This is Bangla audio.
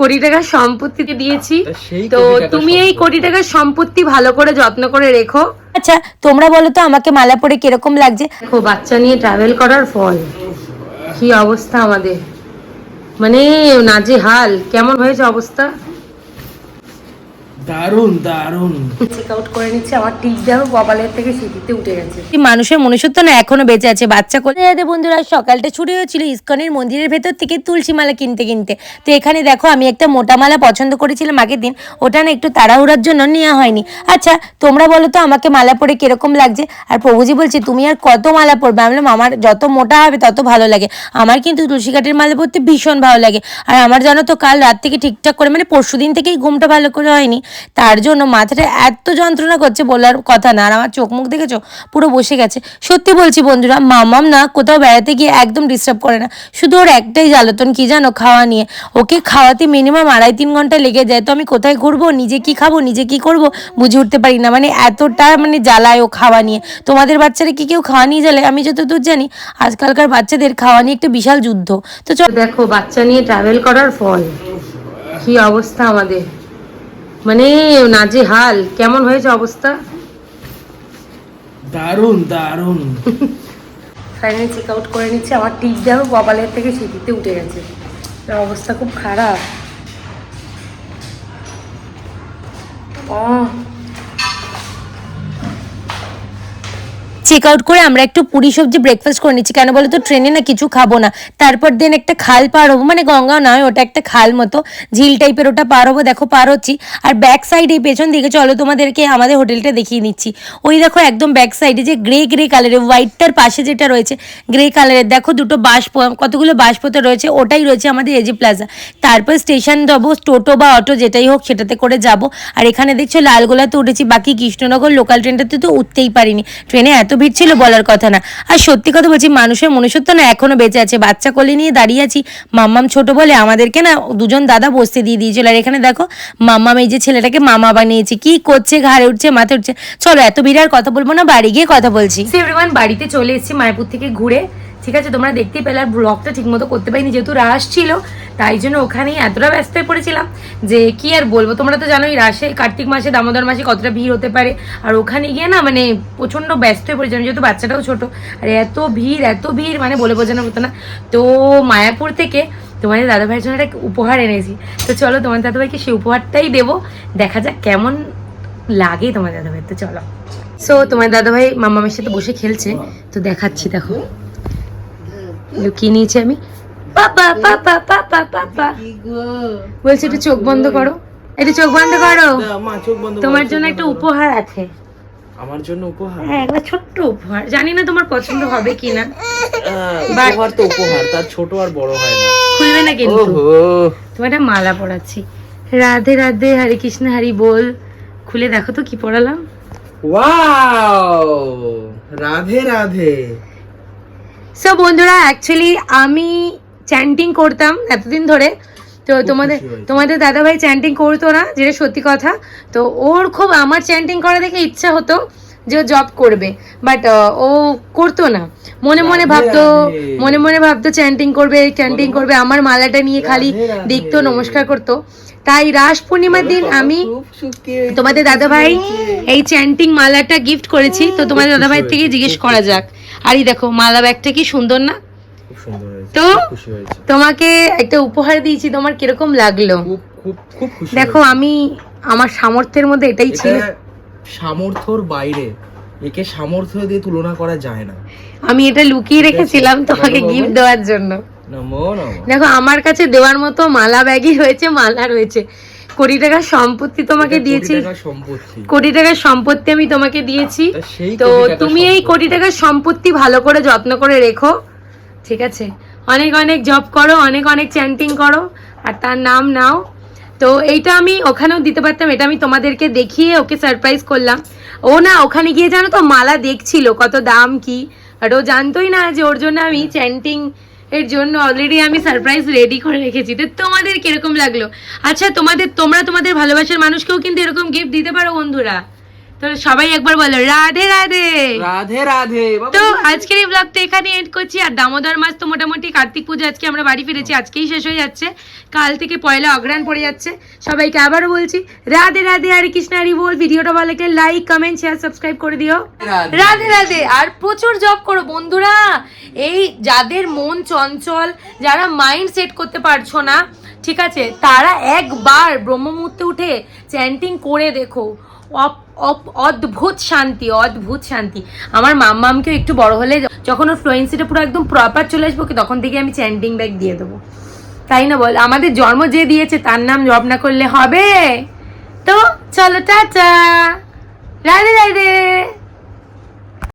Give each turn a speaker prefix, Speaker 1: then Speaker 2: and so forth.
Speaker 1: কোটি টাকার সম্পত্তি দিয়েছি।
Speaker 2: তো
Speaker 1: তুমি এই কোটি টাকার সম্পত্তি ভালো করে যত্ন করে রেখো।
Speaker 3: আচ্ছা তোমরা বলো তো আমাকে মালা পরে কীরকম লাগছে?
Speaker 1: দেখো বাচ্চা নিয়ে ট্রাভেল করার ফল। কি অবস্থা আমাদের? মানে নাজে হাল কেমন হয়েছে অবস্থা?
Speaker 2: দারুণ দারুণ।
Speaker 1: চেক আউট করে নিচ্ছে আমার কপালের থেকে সিটিতে উঠে গেছে।
Speaker 3: মানুষের মনুষ্যত্ব না এখনও বেঁচে আছে বাচ্চা যাদের বন্ধুরা সকালটা ছুটি হয়েছিল ইস্কনের মন্দিরের ভেতর থেকে তুলসী মালা কিনতে কিনতে। তো এখানে দেখো আমি একটা মোটা মালা পছন্দ করেছিলাম আগের দিন ওটা না একটু তাড়াহুড়ার জন্য নেওয়া হয়নি। আচ্ছা তোমরা বলো তো আমাকে মালা পরে কীরকম লাগছে? আর প্রভুজি বলছে তুমি আর কত মালা পরবে? আমি আমার যত মোটা হবে তত ভালো লাগে। আমার কিন্তু তুলসী কাঠের মালা পরতে ভীষণ ভালো লাগে। আর আমার জানো তো কাল রাত থেকে ঠিকঠাক করে মানে পরশু দিন থেকেই ঘুমটা ভালো করে হয়নি। তার জন্য মাথাটা এত যন্ত্রণা করছে বলার কথা না। আর আমার চোখ মুখ দেখেছ? পুরো বসে গেছে। সত্যি বলছি বন্ধুরা, মামাম না কোথাও বেড়াতে গিয়ে একদম ডিস্টার্ব করে না। শুধু ওর একটাই জ্বালাতন, কি জানো, খাওয়া নিয়ে। ওকে খাওয়াতে মিনিমাম আড়াই তিন ঘণ্টা লেগে যায়। তো আমি কোথায় ঘুরবো? নিজে কি খাব? নিজে কি করব? বুঝে উঠতে পারি না। মানে এতটা মানে জ্বালায় ও খাওয়া নিয়ে। তোমাদের বাচ্চারা কি কেউ খাওয়া নিয়ে জ্বালায়? আমি যতদূর জানি, আজকালকার বাচ্চাদের খাওয়া নিয়ে একটা বিশাল যুদ্ধ। তো
Speaker 1: দেখো, বাচ্চা নিয়ে ট্রাভেল করার ফল। কি অবস্থা আমাদের। মানে নাজি হাল কেমন হয়েছে অবস্থা?
Speaker 2: দারুণ দারুণ।
Speaker 1: ফাইনালি চেক আউট করে নিচ্ছে। আমার টিপ দেখো কপালের থেকে সিটিতে উঠে গেছে। তার অবস্থা খুব খারাপ। ও
Speaker 3: চেক আউট করে আমরা একটু পুরি সবজি ব্রেকফাস্ট করে নিচ্ছি। কেন বলো তো ট্রেনে না কিছু খাব না। তারপর দেন একটা খাল পার হব। মানে গঙ্গা নয়, ওটা একটা খাল মতো। ঝিল টাইপের ওটা পার হব। দেখো, পার হচ্ছি। আর ব্যাক সাইডে পেছন দিকে চলো, তোমাদেরকে আমাদের হোটেলটা দেখিয়ে নিচ্ছি। ওই দেখো একদম ব্যাক সাইডে যে গ্রে গ্রে কালারের হোয়াইটটার পাশে যেটা রয়েছে গ্রে কালারের দেখো দুটো বাস কতগুলো বাসপথে রয়েছে, ওটাই রয়েছে আমাদের এজি প্লাজা তারপর স্টেশন যাব টোটো বা অটো যেটাই হোক, সেটাতে করে যাব। আর এখানে দেখছ লালগোলাতে উঠেছি। বাকি কৃষ্ণনগর লোকাল ট্রেনটাতে তো উঠতেই পারিনি। ট্রেনে এত ভিড় ছিল বলার কথা না। আর সত্যি কথা বলছি, মানুষের মনুষ্যত্ব না এখনও বেঁচে আছে। বাচ্চা কোলে নিয়ে দাঁড়িয়ে আছি। মাম্মাম ছোট বলে আমাদেরকে না দুজন দাদা বসতে দিয়ে দিয়েছিল। আর এখানে দেখো, মাম্মাম এই যে ছেলেটাকে মামা বানিয়েছে। কি করছে, ঘাড়ে উঠছে, মাথায় উঠছে। চলো, এত ভিড় আর কথা বলব না, বাড়ি গিয়ে কথা বলছি।
Speaker 1: বাড়িতে চলে এসেছি, মায়াপুর থেকে ঘুরে। ঠিক আছে, তোমরা দেখতেই পেলে আর ব্লগটা ঠিকমতো করতে পারিনি, যেহেতু রাশ ছিল, তাই জন্য ওখানেই এতটা ব্যস্ত হয়ে পড়েছিলাম যে কি আর বলব। তোমরা তো জানোই রাশে কার্তিক মাসে, দামোদর মাসে কতটা ভিড় হতে পারে, আর ওখানে গিয়ে না মানে প্রচণ্ড ব্যস্ত হয়ে পড়েছিলাম, যেহেতু বাচ্চাটাও ছোট, আর এত ভিড় এত ভিড় মানে বলে বোঝানো হতো না। তো মায়াপুর থেকে তোমাদের দাদাভাইয়ের জন্য একটা উপহার এনেছি। তো চলো তোমার দাদাভাইকে সেই উপহারটাই দেবো, দেখা যাক কেমন লাগে তোমার দাদাভাই তো চলো। সো তোমার দাদাভাই মামামের সাথে বসে খেলছে, তো দেখাচ্ছি, দেখো। লুকিয়ে নিয়েছি আমি। পাপা পাপা পাপা পাপা বলছি একটু চোখ বন্ধ করো। একটু চোখ বন্ধ করো। তোমার জন্য একটা উপহার আছে।
Speaker 2: আমার জন্য উপহার?
Speaker 1: হ্যাঁ একটা ছোট্ট উপহার। জানি না তোমার পছন্দ হবে কিনা।
Speaker 2: উপহার তো উপহার তার ছোট আর বড় হয় না।
Speaker 1: খুলবে না কিন্তু। তোমার একটা মালা পরাচ্ছি। রাধে রাধে হরে কৃষ্ণ হরি বল। খুলে দেখো তো কি পড়ালাম
Speaker 2: ওয়াও! রাধে রাধে।
Speaker 1: সো বন্ধুরা অ্যাকচুয়ালি আমি চ্যান্টিং করতাম এতদিন ধরে। তো তোমাদের। তোমাদের দাদাভাই চ্যান্টিং করতো না যেটা সত্যি কথা। তো ওর খুব আমার চ্যান্টিং করা দেখে ইচ্ছা হতো যে ও জব করবে। বাট ও করতো না। মনে মনে ভাবতো মনে মনে ভাবতো চ্যান্টিং করবে চ্যান্টিং করবে। আমার মালাটা নিয়ে খালি। দেখতো নমস্কার করতো। তাই রাস পূর্ণিমার দিন আমি তোমাদের দাদা ভাই এই চ্যান্টিং মালাটা গিফট করেছি তো তোমাদের দাদা ভাই থেকে জিজ্ঞেস করা যাক। আর এই দেখো মালা ব্যাগটা কি সুন্দর না? তো? তোমাকে একটা উপহার দিয়েছি তোমার কীরকম লাগল? দেখো আমি আমার সামর্থ্যের মধ্যে এটাই ছিল।
Speaker 2: সামর্থ্যর বাইরে একে সামর্থ্য দিয়ে তুলনা করা যায় না।
Speaker 1: আমি এটা লুকিয়ে রেখেছিলাম তোমাকে গিফট দেওয়ার জন্য। দেখো আমার কাছে দেওয়ার মতো মালা ব্যাগই রয়েছে মালা রয়েছে। কোটি টাকার সম্পত্তি তোমাকে দিয়েছি। কোটি টাকার সম্পত্তি আমি তোমাকে দিয়েছি।
Speaker 2: তো
Speaker 1: তুমি এই কোটি টাকার সম্পত্তি ভালো করে যত্ন করে রেখো। ঠিক আছে? অনেক অনেক জব করো অনেক অনেক চ্যান্টিং করো আর তার নাম নাও। তো এইটা আমি ওখানেও দিতে পারতাম এটা আমি তোমাদেরকে দেখিয়ে ওকে সারপ্রাইজ করলাম। ও না ওখানে গিয়ে জানো তো মালা দেখছিল কত দাম কি? আর ও জানতোই না যে ওর জন্য আমি চ্যান্টিং এর জন্য অলরেডি আমি সারপ্রাইজ রেডি করে রেখেছি। তো তোমাদের কীরকম লাগল? আচ্ছা তোমাদের, তোমরা তোমাদের ভালোবাসার মানুষকেও কিন্তু এরকম গিফট দিতে পারো বন্ধুরা। তো সবাই একবার বলো রাধে রাধে।
Speaker 2: রাধে রাধে
Speaker 1: তো আজকের এই ব্লগটা এখানে এন্ড করছি আর দামোদর মাস তো মোটামুটি কার্তিক পুজো আজকে আমরা বাড়ি ফিরেছি আজকেই শেষ হয়ে যাচ্ছে। কাল থেকে পয়লা অগ্রাণ পড়ে যাচ্ছে। সবাইকে আবারও বলছি রাধে রাধে আর কৃষ্ণ হরি বল। ভিডিওটা ভালো লাগলে লাইক কমেন্ট শেয়ার সাবস্ক্রাইব করে দিও।
Speaker 2: রাধে।
Speaker 1: রাধে রাধে আর প্রচুর জব করো বন্ধুরা। এই যাদের মন চঞ্চল যারা মাইন্ড সেট করতে পারছ না ঠিক আছে? তারা একবার ব্রহ্ম মুহূর্তে উঠে চ্যান্টিং করে দেখো। অদ্ভুত শান্তি অদ্ভুত শান্তি। আমার মাম্মামকেও একটু বড় হলে যখন ওর ফ্লুয়েন্সিটা পুরো একদম প্রপার চলে আসব তখন থেকে আমি চ্যান্টিং ব্যাগ দিয়ে দেবো। তাই না বল? আমাদের জন্ম যে দিয়েছে, তার নাম জব না করলে হবে? তো চলো, টাটা! রাধে রাধে!